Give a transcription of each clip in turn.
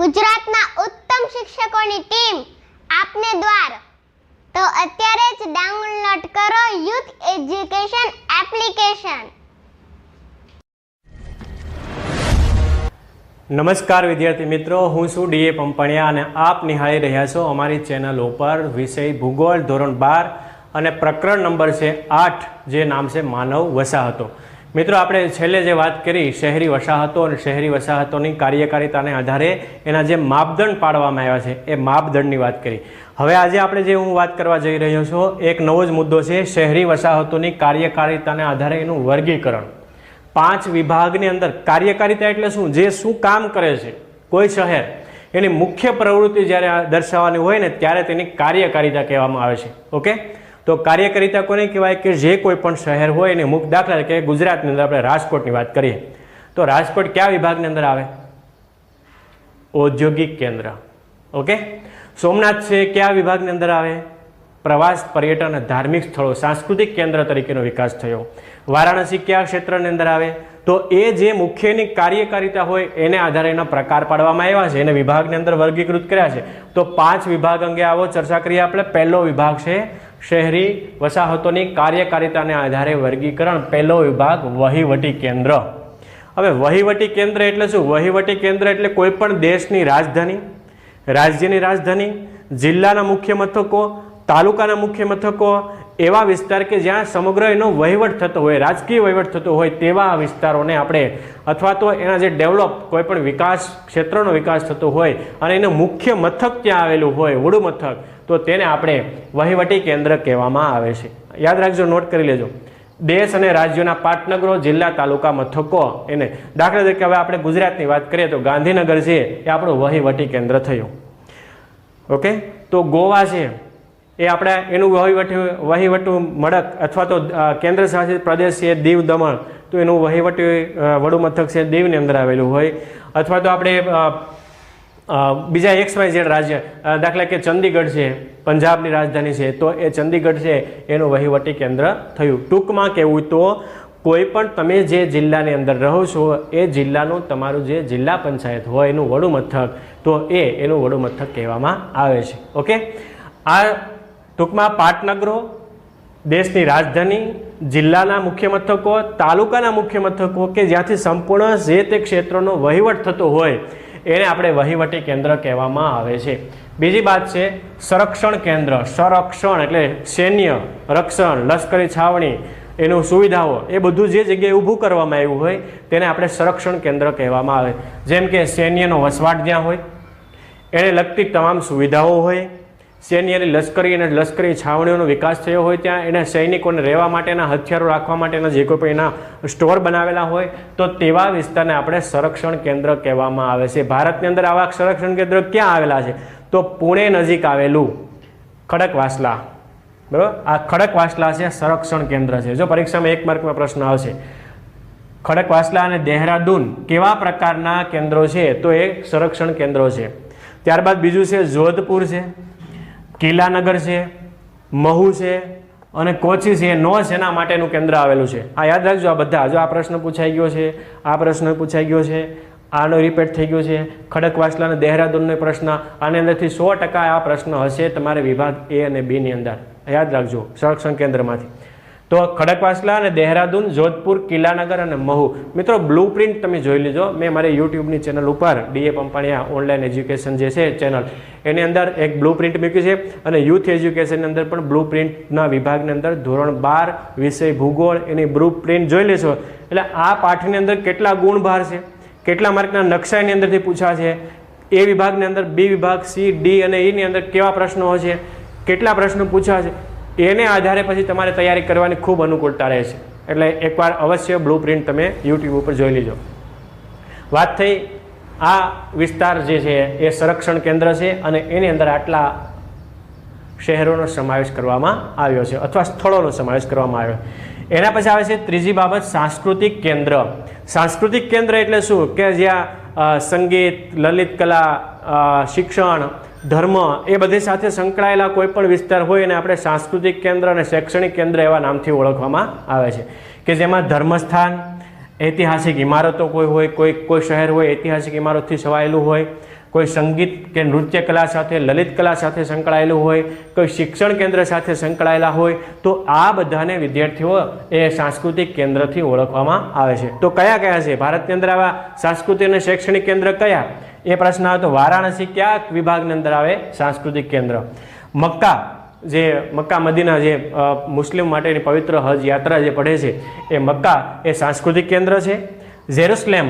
ગુજરાતના ઉત્તમ શિક્ષકોની ટીમ આપને દ્વાર. તો અત્યારે જ ડાઉનલોડ કરો યુથ એજ્યુકેશન એપ્લિકેશન. નમસ્કાર વિદ્યાર્થી મિત્રો, હું છું ડીએ પંપણિયા અને આપ નિહાળી રહ્યા છો અમારી ચેનલ ઉપર વિષય ભૂગોળ ધોરણ બાર અને પ્રકરણ નંબર છે આઠ, જે નામ છે માનવ વસાહતો. મિત્રો, આપણે છેલ્લે જે વાત કરી, શહેરી વસાહતો અને શહેરી વસાહતોની કાર્યકારિતાને આધારે એના જે માપદંડ પાડવામાં આવ્યા છે, એ માપદંડની વાત કરી. હવે આજે આપણે જે હું વાત કરવા જઈ રહ્યો છું, એક નવો જ મુદ્દો છે, શહેરી વસાહતોની કાર્યકારિતાને આધારે એનું વર્ગીકરણ. પાંચ વિભાગની અંદર કાર્યકારિતા એટલે શું? જે શું કામ કરે છે, કોઈ શહેર. એની મુખ્ય પ્રવૃત્તિ જ્યારે દર્શાવવાની હોય ને, ત્યારે તેની કાર્યકારિતા કહેવામાં આવે છે. ઓકે? તો કાર્યકરિતા કોને કહેવાય કે જે કોઈ પણ શહેર હોય એને મુખ્ય દાખલા તરીકે ગુજરાતની અંદર આપણે રાજકોટની વાત કરીએ. તો રાજકોટ કયા વિભાગની અંદર આવે? ઔદ્યોગિક કેન્દ્ર. ઓકે? સોમનાથ છે, કયા વિભાગની અંદર આવે? પ્રવાસ, પર્યટન ધાર્મિક સ્થળો, સાંસ્કૃતિક કેન્દ્ર તરીકેનો વિકાસ થયો. વારાણસી કયા ક્ષેત્રની અંદર આવે? તો એ જે મુખ્યની કાર્યકારિતા હોય એને આધારે એના પ્રકાર પાડવામાં આવ્યા છે, એને વિભાગની અંદર વર્ગીકૃત કર્યા છે. તો પાંચ વિભાગ અંગે આવો ચર્ચા કરીએ આપણે. પહેલો વિભાગ છે શહેરી વસાહતોની કાર્યકારિતાને આધારે વર્ગીકરણ, પહેલો વિભાગ, વહીવટી કેન્દ્ર. હવે વહીવટી કેન્દ્ર એટલે શું? વહીવટી કેન્દ્ર એટલે કોઈપણ દેશની રાજધાની, રાજ્યની રાજધાની, જિલ્લાના મુખ્ય મથકો, તાલુકાના મુખ્ય મથકો, એવા વિસ્તાર કે જ્યાં સમગ્ર એનો વહીવટ થતો હોય, રાજકીય વહીવટ થતો હોય, તેવા વિસ્તારોને આપણે અથવા તો એના જે ડેવલપ, કોઈ પણ વિકાસ ક્ષેત્રનો વિકાસ થતો હોય અને એનું મુખ્ય મથક ત્યાં આવેલું હોય, વડુ મથક તો તેને આપણે વહીવટી કેન્દ્ર કહેવામાં આવે છે. યાદ રાખજો નોટ કરી લેજો. દેશ અને રાજ્યોના પાટનગરો, જિલ્લા, તાલુકા, મથકો એને દાખલા તરીકે હવે આપણે ગુજરાતની વાત કરીએ તો ગાંધીનગર છે એ આપણું વહીવટી કેન્દ્ર થયું. ઓકે? તો ગોવા છે એ આપણે એનું વહીવટી, વહીવટું મડક અથવા તો કેન્દ્ર શાસિત પ્રદેશ છે દીવ દમણ, તો એનું વહીવટી વડુમથક મથક છે દીવની અંદર આવેલું હોય. અથવા તો આપણે બીજા એક્સ વાય ઝેડ રાજ્ય દાખલા કે ચંદીગઢ છે, પંજાબની રાજધાની છે, તો એ ચંદીગઢ છે, એનું વહીવટી કેન્દ્ર થયું. ટૂંકમાં કહેવું તો, કોઈ પણ તમે જે જિલ્લાની અંદર રહો છો, એ જિલ્લાનું તમારું જે જિલ્લા પંચાયત હોય, એનું વડું મથક તો એ એનું વડું મથક કહેવામાં આવે છે. ઓકે? આ ટૂંકમાં પાટનગરો, દેશની રાજધાની, જિલ્લાના મુખ્ય મથકો, તાલુકાના મુખ્ય મથકો, કે જ્યાંથી સંપૂર્ણ જે તે ક્ષેત્રનો વહીવટ થતો હોય એને આપણે વહીવટી કેન્દ્ર કહેવામાં આવે છે. બીજી વાત છે, સંરક્ષણ કેન્દ્ર. સંરક્ષણ એટલે સૈન્ય, રક્ષણ, લશ્કરી છાવણી, એનું સુવિધાઓ. એ બધું જે જગ્યાએ ઊભું કરવામાં આવ્યું હોય, તેને આપણે સંરક્ષણ કેન્દ્ર કહેવામાં આવે. જેમ કે સૈન્યનો વસવાટ જ્યાં હોય, એને લગતી તમામ સુવિધાઓ હોય સૈન્યની લશ્કરી અને લશ્કરી છાવણીઓનો વિકાસ થયો હોય ત્યાં એને સૈનિકોને રહેવા માટેના હથિયારો રાખવા માટેના જે કોઈ પણ એના સ્ટોર બનાવેલા હોય, તો તેવા વિસ્તારને આપણે સંરક્ષણ કેન્દ્ર કહેવામાં આવે છે. ભારતની અંદર આવા સંરક્ષણ કેન્દ્ર ક્યાં આવેલા છે? તો પુણે નજીક આવેલું ખડકવાસલા. બરાબર? આ ખડકવાસલા છે, સંરક્ષણ કેન્દ્ર છે. જો પરીક્ષામાં એક માર્કમાં પ્રશ્ન આવશે. ખડકવાસલા અને દેહરાદૂન કેવા પ્રકારના કેન્દ્રો છે? તો એ સંરક્ષણ કેન્દ્રો છે. ત્યારબાદ બીજું છે, જોધપુર છે. કિલ્લાનગર છે, મહુ છે અને કોચી છે, નો સેના માટેનું કેન્દ્ર આવેલું છે. આ યાદ રાખજો આ બધા. જો આ પ્રશ્ન પૂછાઈ ગયો છે, આ પ્રશ્ન પૂછાઈ ગયો છે, આનો રિપીટ થઈ ગયો છે. ખડકવાસલા અને દહેરાદૂનનો પ્રશ્ન, આની અંદરથી સો ટકા આ પ્રશ્ન હશે તમારે વિભાગ એ અને બીની અંદર. યાદ રાખજો, સંરક્ષણ કેન્દ્રમાંથી. તો ખડકવાસલા અને દહેરાદૂન, જોધપુર, કિલ્લાનગર અને મહુ. મિત્રો બ્લુ પ્રિન્ટ તમે જોઈ લેજો. મેં મારી યુટ્યુબની ચેનલ ઉપર ડીએ પંપાણીયા ઓનલાઈન એજ્યુકેશન જે છે, ચેનલ, એની અંદર એક બ્લુ પ્રિન્ટ મૂક્યું છે અને યુથ એજ્યુકેશનની અંદર પણ બ્લુ પ્રિન્ટના વિભાગની અંદર ધોરણ બાર વિષય ભૂગોળ એની બ્લુ પ્રિન્ટ જોઈ લેશો. એટલે આ પાઠની અંદર કેટલા ગુણ બહાર છે? કેટલા માર્કના નકશાની અંદરથી પૂછા છે? એ વિભાગની અંદર બી વિભાગ સી ડી અને ઈની અંદર કેવા પ્રશ્નો છે? કેટલા પ્રશ્નો પૂછ્યા છે? એને આધારે પછી તમારે તૈયારી કરવાની ખૂબ અનુકૂળતા રહે છે. એટલે એકવાર અવશ્ય બ્લુ પ્રિન્ટ તમે યુટ્યુબ ઉપર જોઈ લેજો. વાત થઈ, આ વિસ્તાર જે છે એ સંરક્ષણ કેન્દ્ર છે અને એની અંદર આટલા શહેરોનો સમાવેશ કરવામાં આવ્યો છે અથવા સ્થળોનો સમાવેશ કરવામાં આવ્યો એના પછી આવે છે ત્રીજી બાબત, સાંસ્કૃતિક કેન્દ્ર. સાંસ્કૃતિક કેન્દ્ર એટલે શું? કે જ્યાં સંગીત, લલિત કલા શિક્ષણ ધર્મ એ બધી સાથે સંકળાયેલા કોઈ પણ વિસ્તાર હોય એને આપણે સાંસ્કૃતિક કેન્દ્ર અને શૈક્ષણિક કેન્દ્ર એવા નામથી ઓળખવામાં આવે છે. કે જેમાં ધર્મસ્થાન, ઐતિહાસિક ઇમારતો કોઈ હોય, કોઈ કોઈ શહેર હોય, ઐતિહાસિક ઇમારતથી છવાયેલું હોય, કોઈ સંગીત કે નૃત્ય કલા સાથે, લલિત કલા સાથે સંકળાયેલું હોય, કોઈ શિક્ષણ કેન્દ્ર સાથે સંકળાયેલા હોય, તો આ બધાને વિદ્યાર્થીઓ એ સાંસ્કૃતિક કેન્દ્રથી ઓળખવામાં આવે છે. તો કયા કયા છે? ભારતની અંદર આવા સાંસ્કૃતિક અને શૈક્ષણિક કેન્દ્ર કયા? એ પ્રશ્ન આવે તો વારાણસી ક્યાં વિભાગની અંદર આવે? સાંસ્કૃતિક કેન્દ્ર. મક્કા, જે મક્કા મદીના જે મુસ્લિમ માટેની પવિત્ર હજ યાત્રા જે પડે છે, એ મક્કા એ સાંસ્કૃતિક કેન્દ્ર છે. જેરુસલેમ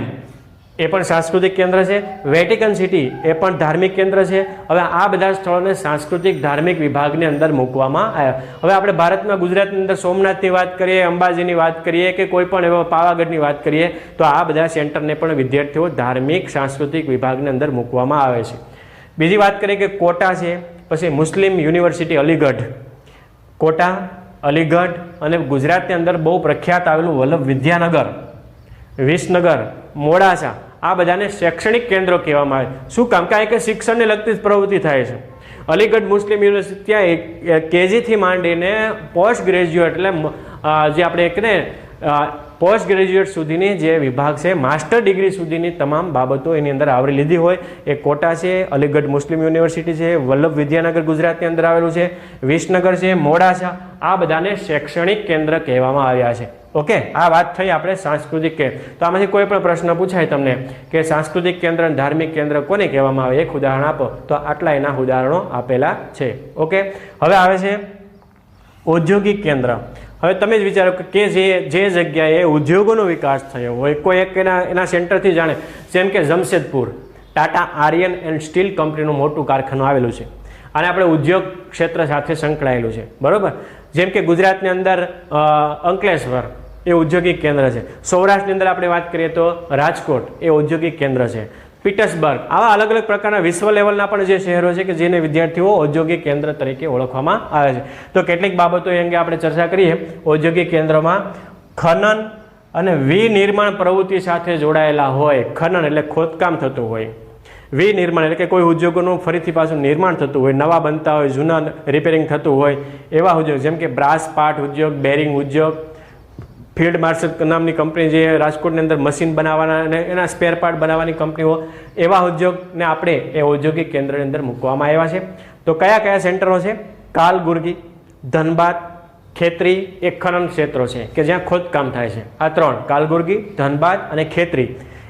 એ પણ સાંસ્કૃતિક કેન્દ્ર છે. વેટિકન સિટી એ પણ ધાર્મિક કેન્દ્ર છે. હવે આ બધા સ્થળોને સાંસ્કૃતિક ધાર્મિક વિભાગની અંદર મૂકવામાં આવ્યા. હવે આપણે ભારતમાં ગુજરાતની અંદર સોમનાથની વાત કરીએ, અંબાજીની વાત કરીએ કે કોઈ પણ એવા પાવાગઢની વાત કરીએ, તો આ બધા સેન્ટરને પણ વિદ્યાર્થીઓ ધાર્મિક, સાંસ્કૃતિક વિભાગની અંદર મૂકવામાં આવે છે. બીજી વાત કરીએ કે કોટા છે, પછી Muslim university Aligarh. Quota, Aligarh અને ગુજરાતની અંદર બહુ પ્રખ્યાત આવેલું વલ્લભ વિદ્યાનગર. વિસનગર, મોડાસા, આ બધાને શૈક્ષણિક કેન્દ્રો કહેવામાં આવે શું કામ? કે શિક્ષણને લગતી જ પ્રવૃત્તિ થાય છે. અલીગઢ મુસ્લિમ યુનિવર્સિટી ત્યાં કેજીથી માંડીને પોસ્ટ ગ્રેજ્યુએટ એટલે જે આપણે એક ને પોસ્ટ ગ્રેજ્યુએટ સુધીની જે વિભાગ છે, માસ્ટર ડિગ્રી સુધીની તમામ બાબતો એની અંદર આવરી લીધી હોય. એ કોટા છે, અલીગઢ મુસ્લિમ યુનિવર્સિટી છે, વલ્લભ વિદ્યાનગર ગુજરાતની અંદર આવેલું છે, વિસનગર છે, મોડાસા, આ બધાને શૈક્ષણિક કેન્દ્ર કહેવામાં આવ્યા છે. ઓકે, આ વાત થઈ આપણે સાંસ્કૃતિક કે તો આમાંથી કોઈ પણ પ્રશ્ન પૂછાય તમને કે સાંસ્કૃતિક કેન્દ્ર અને ધાર્મિક કેન્દ્ર કોને કહેવામાં આવે, એક ઉદાહરણ આપો. તો આટલા એના ઉદાહરણો આપેલા છે. ઓકે, હવે આવે છે ઔદ્યોગિક કેન્દ્ર. હવે તમે જ વિચારો કે જે જે જગ્યાએ ઉદ્યોગોનો વિકાસ થયો હોય, કોઈ એક એના એના સેન્ટરથી જાણે, જેમ કે Jamshedpur, Tata iron and steel કંપનીનું મોટું કારખાનું આવેલું છે. અને આપણે ઉદ્યોગ ક્ષેત્ર સાથે સંકળાયેલું છે. બરાબર? જેમ કે ગુજરાતની અંદર અંકલેશ્વર એ ઔદ્યોગિક કેન્દ્ર છે. સૌરાષ્ટ્રની અંદર આપણે વાત કરીએ તો રાજકોટ એ ઔદ્યોગિક કેન્દ્ર છે. પીટર્સબર્ગ આવા અલગ અલગ પ્રકારના વિશ્વ લેવલના પણ જે શહેરો છે કે જેને વિદ્યાર્થીઓ ઔદ્યોગિક કેન્દ્ર તરીકે ઓળખવામાં આવે છે. તો કેટલીક બાબતો એ અંગે આપણે ચર્ચા કરીએ. ઔદ્યોગિક કેન્દ્રમાં ખનન અને વિનિર્માણ પ્રવૃત્તિ સાથે જોડાયેલા હોય. ખનન એટલે ખોદકામ થતું હોય. વિનિર્માણ એટલે કે કોઈ ઉદ્યોગોનું ફરીથી પાછું નિર્માણ થતું હોય. નવા બનતા હોય, જૂના રિપેરિંગ થતું હોય. એવા ઉદ્યોગ જેમ કે બ્રાસ પાટ ઉદ્યોગ, બેરિંગ ઉદ્યોગ ફિલ્ડ માર્શલ નામની કંપની જે રાજકોટની અંદર મશીન બનાવવાના અને એના સ્પેર પાર્ટ બનાવવાની કંપનીઓ એવા ઉદ્યોગને આપણે એ ઔદ્યોગિક કેન્દ્રની અંદર મૂકવામાં આવ્યા છે. તો કયા કયા સેન્ટરો છે? કાલગુર્ગી ધનબાદ, ખેત્રી એ ખનન ક્ષેત્રો છે કે જ્યાં ખોદકામ થાય છે. આ ત્રણ કાલગુર્ગી ધનબાદ અને ખેતરી.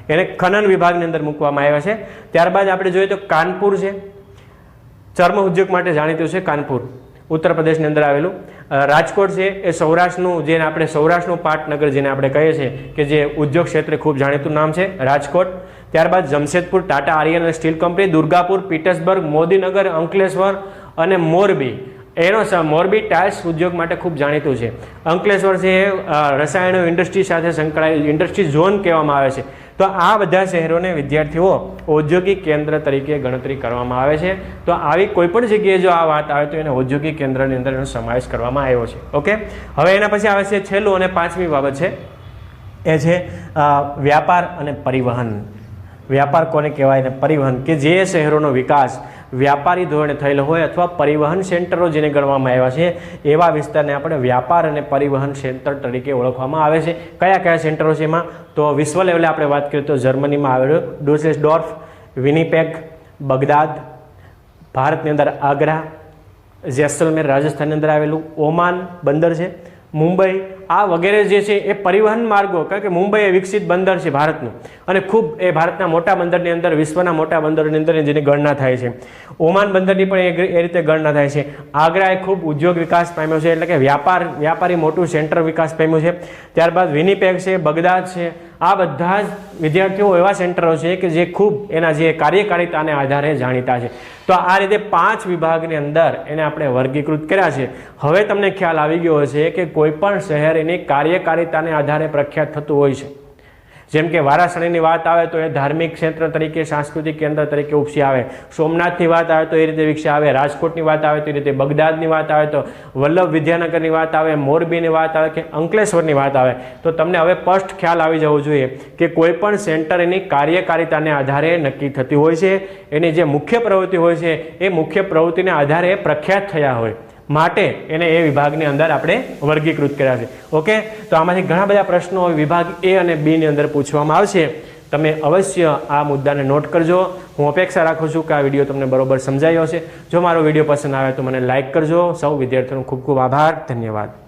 એને ખનન વિભાગની અંદર મૂકવામાં આવ્યા છે. ત્યારબાદ આપણે જોઈએ તો કાનપુર છે. ચર્મ ઉદ્યોગ માટે જાણીતું છે કાનપુર. ઉત્તર પ્રદેશની અંદર આવેલું. રાજકોટ છે એ સૌરાષ્ટ્રનું, જેને આપણે સૌરાષ્ટ્રનું પાટનગર જેને આપણે કહીએ છીએ, કે જે ઉદ્યોગ ક્ષેત્રે ખૂબ જાણીતું નામ છે, રાજકોટ. ત્યારબાદ Jamshedpur, Tata iron steel company, Durgapur, Petersburg, Modinagar, Ankleshwar અને મોરબી. એનો મોરબી ટાઇલ્સ ઉદ્યોગ માટે ખૂબ જાણીતું છે. અંકલેશ્વર છે એ રસાયણો ઇન્ડસ્ટ્રી સાથે સંકળાયેલ, ઇન્ડસ્ટ્રી ઝોન કહેવામાં આવે છે. તો આ બધા શહેરોને વિદ્યાર્થીઓ ઔદ્યોગિક કેન્દ્ર તરીકે ગણતરી કરવામાં આવે છે. તો આવી કોઈપણ જગ્યાએ જો આ વાત આવે તો એને ઔદ્યોગિક કેન્દ્રની અંદર એનો સમાવેશ કરવામાં આવ્યો છે. ઓકે? હવે એના પછી આવે છે છેલ્લું અને પાંચમી બાબત છે. એ છે વ્યાપાર અને પરિવહન. વ્યાપાર કોને કહેવાય અને પરિવહન? કે જે શહેરોનો વિકાસ વ્યાપારી ધોરણે થયેલો હોય અથવા પરિવહન સેન્ટરો જેને ગણવામાં આવ્યા છે, એવા વિસ્તારને આપણે વ્યાપાર અને પરિવહન સેન્ટર તરીકે ઓળખવામાં આવે છે. કયા કયા સેન્ટરો છે એમાં? તો વિશ્વ લેવલે આપણે વાત કરીએ તો જર્મનીમાં આવેલું ડોસેસડોર્ફ વિનીપેગ, બગદાદ, ભારતની અંદર આગ્રા, જેસલમેર, રાજસ્થાનની અંદર આવેલું ઓમાન બંદર છે. મુંબઈ, આ વગેરે જે છે એ પરિવહન માર્ગો, કારણ કે મુંબઈ એ વિકસિત બંદર છે ભારતનું. અને ખૂબ એ ભારતના મોટા બંદરની અંદર, વિશ્વના મોટા બંદરોની અંદર જેની ગણના થાય છે. ઓમાન બંદરની પણ એ રીતે ગણના થાય છે. આગ્રા એ ખૂબ ઉદ્યોગ વિકાસ પામ્યો છે, એટલે કે વ્યાપાર, વ્યાપારી મોટું સેન્ટર વિકાસ પામ્યું છે. ત્યારબાદ વિનીપેગ છે, બગદાદ છે આ બધા જ વિદ્યાર્થીઓ એવા સેન્ટરો છે કે જે ખૂબ એના જે કાર્યકારિતાને આધારે જાણીતા છે. તો આ રીતે પાંચ વિભાગની અંદર એને આપણે વર્ગીકૃત કર્યા છે. હવે તમને ખ્યાલ આવી ગયો હશે કે કોઈ પણ શહેર એની કાર્યકારિતાને આધારે પ્રખ્યાત થતું હોય છે. જેમ કે વારાસણીની વાત આવે તો એ ધાર્મિક ક્ષેત્ર તરીકે, સાંસ્કૃતિક કેન્દ્ર તરીકે ઉપસી આવે. સોમનાથની વાત આવે તો એ રીતે વિકસી આવે. રાજકોટની વાત આવે તો એ રીતે બગદાદની વાત આવે તો વલ્લભ વિદ્યાનગરની વાત આવે, મોરબીની વાત આવે કે અંકલેશ્વરની વાત આવે. તો તમને હવે સ્પષ્ટ ખ્યાલ આવી જવો જોઈએ કે કોઈ પણ સેન્ટર એની કાર્યકારિતાને આધારે નક્કી થતી હોય છે. એની જે મુખ્ય પ્રવૃત્તિ હોય છે, એ મુખ્ય પ્રવૃત્તિને આધારે પ્રખ્યાત થયા હોય. માટે એને એ વિભાગની અંદર આપણે વર્ગીકૃત કર્યા છે. ઓકે તો આમાંથી ઘણા બધા પ્રશ્નો વિભાગ એ અને બી ની અંદર પૂછવામાં આવશે. તમે અવશ્ય આ મુદ્દાને નોટ કરજો. હું અપેક્ષા રાખું છું કે આ વીડિયો તમને બરોબર સમજાયો છે જો મારો વીડિયો પસંદ આવે તો મને લાઇક કરજો. સૌ વિદ્યાર્થીઓનો ખૂબ ખૂબ આભાર. ધન્યવાદ.